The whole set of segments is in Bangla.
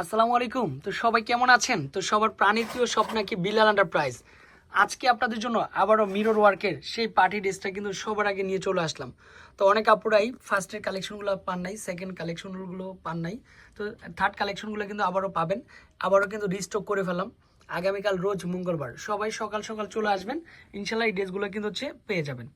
আসসালামু আলাইকুম। তো সবাই কেমন আছেন? তো সবার প্রাণীপ্রিয় স্বপ্ন কি বিলাল এন্টারপ্রাইজ আজকে আপনাদের জন্য আবারও মিরর ওয়ার্কের সেই পার্টি ড্রেসটা কিন্তু সবার আগে নিয়ে চলে আসলাম। তো অনেক আপুরাই ফার্স্টের কালেকশনগুলো পান নাই সেকেন্ড কালেকশনগুলো পান নাই। তো থার্ড কালেকশনগুলো কিন্তু আবারও পাবেন। আবারও কিন্তু রিস্টক করে ফেলাম আগামীকাল রোজ মঙ্গলবার সবাই সকাল সকাল চলে আসবেন। ইনশাল্লাহ এই ড্রেসগুলো কিন্তু হচ্ছে পেয়ে যাবেন।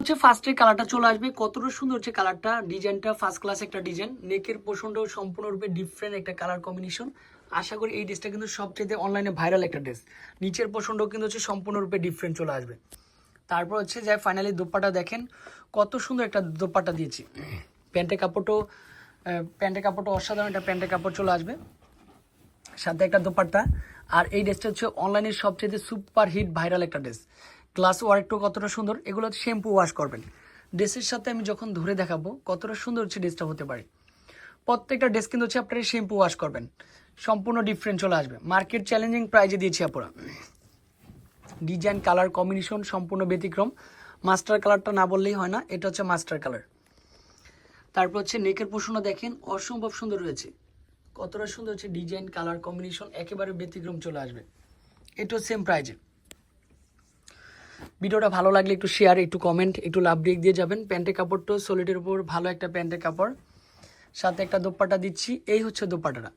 হচ্ছে ফার্স্টের কালারটা চলে আসবে। কতটা সুন্দর হচ্ছে কালারটা ডিজাইনটা ফার্স্ট ক্লাস একটা ডিজাইন নেকের পোষণটাও সম্পূর্ণরূপে ডিফারেন্ট একটা কালার কম্বিনেশন আশা করি এই ড্রেসটা কিন্তু সবচেয়ে অনলাইনে ভাইরাল একটা ড্রেস নিচের পোষণটাও কিন্তু হচ্ছে সম্পূর্ণরূপে ডিফারেন্ট চলে আসবে। তারপর হচ্ছে যাই ফাইনালি দোপাটা দেখেন। কত সুন্দর একটা দোপাটা দিয়েছি। প্যান্টের কাপড়টাও প্যান্টের কাপড়টা অসাধারণ একটা প্যান্টের কাপড় চলে আসবে। সাথে একটা দোপাট্টা। আর এই ড্রেসটা হচ্ছে অনলাইনের সবচেয়ে সুপার হিট ভাইরাল একটা ড্রেস গ্লাস ওয়ার্কটাও কতটা সুন্দর, এগুলো শ্যাম্পু ওয়াশ করবেন। ড্রেসের সাথে আমি যখন ধরে দেখাবো, কতটা সুন্দর হচ্ছে ড্রেসটা হতে পারে। প্রত্যেকটা ড্রেস কিন্তু হচ্ছে আপনারা শ্যাম্পু ওয়াশ করবেন। সম্পূর্ণ ডিফারেন্ট চলে আসবে। মার্কেট চ্যালেঞ্জিং প্রাইজে দিয়েছি আপনারা ডিজাইন কালার কম্বিনেশন সম্পূর্ণ ব্যতিক্রম। মাস্টার কালারটা না বললেই হয় না, এটা হচ্ছে মাস্টার কালার তারপর হচ্ছে নেকের পোষণও দেখেন, অসম্ভব সুন্দর রয়েছে। কতটা সুন্দর হচ্ছে ডিজাইন কালার কম্বিনেশন একেবারে ব্যতিক্রম চলে আসবে। এটাও সেম প্রাইজে ভিডিওটা ভালো লাগলে একটু শেয়ার একটু কমেন্ট একটু লাভ ব্রেক দিয়ে যাবেন। প্যান্টের কাপড়টাও সলিডের উপর ভালো একটা প্যান্টের কাপড়। সাথে একটা দোপাটা দিচ্ছি। এই হচ্ছে দোপাটাটা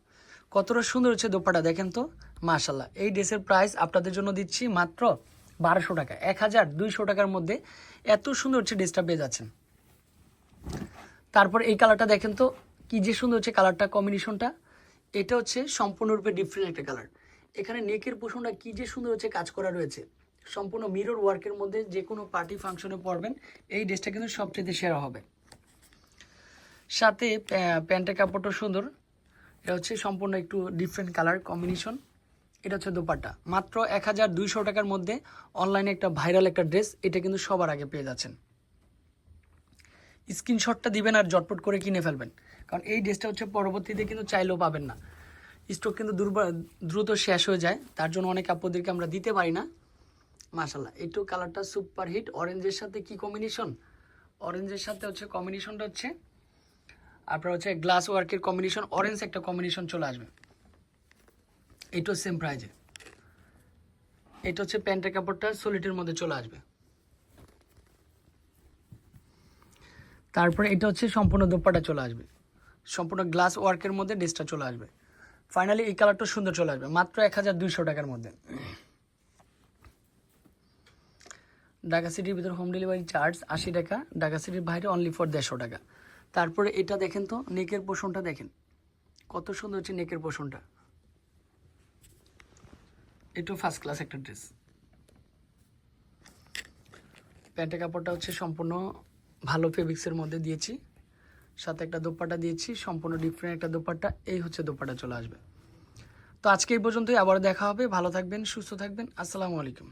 কতটা সুন্দর হচ্ছে দোপাটা দেখেন তো? মাশাল্লাহ এই ড্রেসের প্রাইস আপনাদের জন্য দিচ্ছি মাত্র বারোশো টাকা। এক হাজার দুইশো টাকার মধ্যে এত সুন্দর হচ্ছে ড্রেসটা পেয়ে যাচ্ছেন। তারপর এই কালারটা দেখেন তো, কি যে সুন্দর হচ্ছে কালারটা কম্বিনেশনটা এটা হচ্ছে সম্পূর্ণরূপে ডিফারেন্ট একটা কালার এখানে নেকের পোষণটা কি যে সুন্দর হচ্ছে কাজ করা রয়েছে। সম্পূর্ণ মিরর ওয়ার্কের মধ্যে যে কোনো পার্টি ফাংশনে পরবেন, এই ড্রেসটা কিন্তু সবচেয়ে সেরা হবে। সাথে প্যান্টের কাপড়টা সুন্দর। এটা হচ্ছে সম্পূর্ণ একটু ডিফারেন্ট কালার কম্বিনেশন এটা হচ্ছে দোপাট্টা। মাত্র এক হাজার দুইশো টাকার মধ্যে অনলাইনে একটা ভাইরাল একটা ড্রেস এটা কিন্তু সবার আগে পেয়ে যাচ্ছেন। স্ক্রিনশটটা দিবেন আর জটপট করে কিনে ফেলবেন। কারণ এই ড্রেসটা হচ্ছে পরবর্তীতে কিন্তু চাইলেও পাবেন না। স্টক কিন্তু দুর্বা দ্রুত শেষ হয়ে যায়। তার জন্য অনেক আপুদেরকে আমরা দিতে পারি না। মাশাল্লাহ একটু কালারটা সুপার হিট অরেঞ্জের সাথে কি কম্বিনেশন অরেঞ্জের সাথে হচ্ছে কম্বিনেশনটা হচ্ছে, আপনার হচ্ছে গ্লাস ওয়ার্কের কম্বিনেশন অরেঞ্জ একটা কম্বিনেশন চলে আসবে। এটাও সেম প্রাইজে এটা হচ্ছে প্যান্টের কাপড়টা সলিটের মধ্যে চলে আসবে। তারপরে এটা হচ্ছে সম্পূর্ণ দোপাটা চলে আসবে। সম্পূর্ণ গ্লাস ওয়ার্কের মধ্যে ড্রেসটা চলে আসবে। ফাইনালি এই কালারটা সুন্দর চলে আসবে, মাত্র এক হাজার দুইশো টাকার মধ্যে। ঢাকা সিটির ভিতরে হোম ডেলিভারি চার্জ আশি টাকা, ঢাকা সিটির বাইরে অনলি ফর দেড়শো টাকা। তারপরে এটা দেখেন তো, নেকের পোষণটা দেখেন। কত সুন্দর হচ্ছে নেকের পোষণটা। এটাও ফার্স্ট ক্লাস একটা ড্রেস প্যান্টের কাপড়টা হচ্ছে সম্পূর্ণ ভালো ফেব্রিক্সের মধ্যে দিয়েছি। সাথে একটা দোপাট্টা দিয়েছি, সম্পূর্ণ ডিফারেন্ট একটা দোপাট্টা। এই হচ্ছে দোপাট্টা চলে আসবে। তো আজকে এই পর্যন্তই আবার দেখা হবে। ভালো থাকবেন, সুস্থ থাকবেন। আসসালামু আলাইকুম।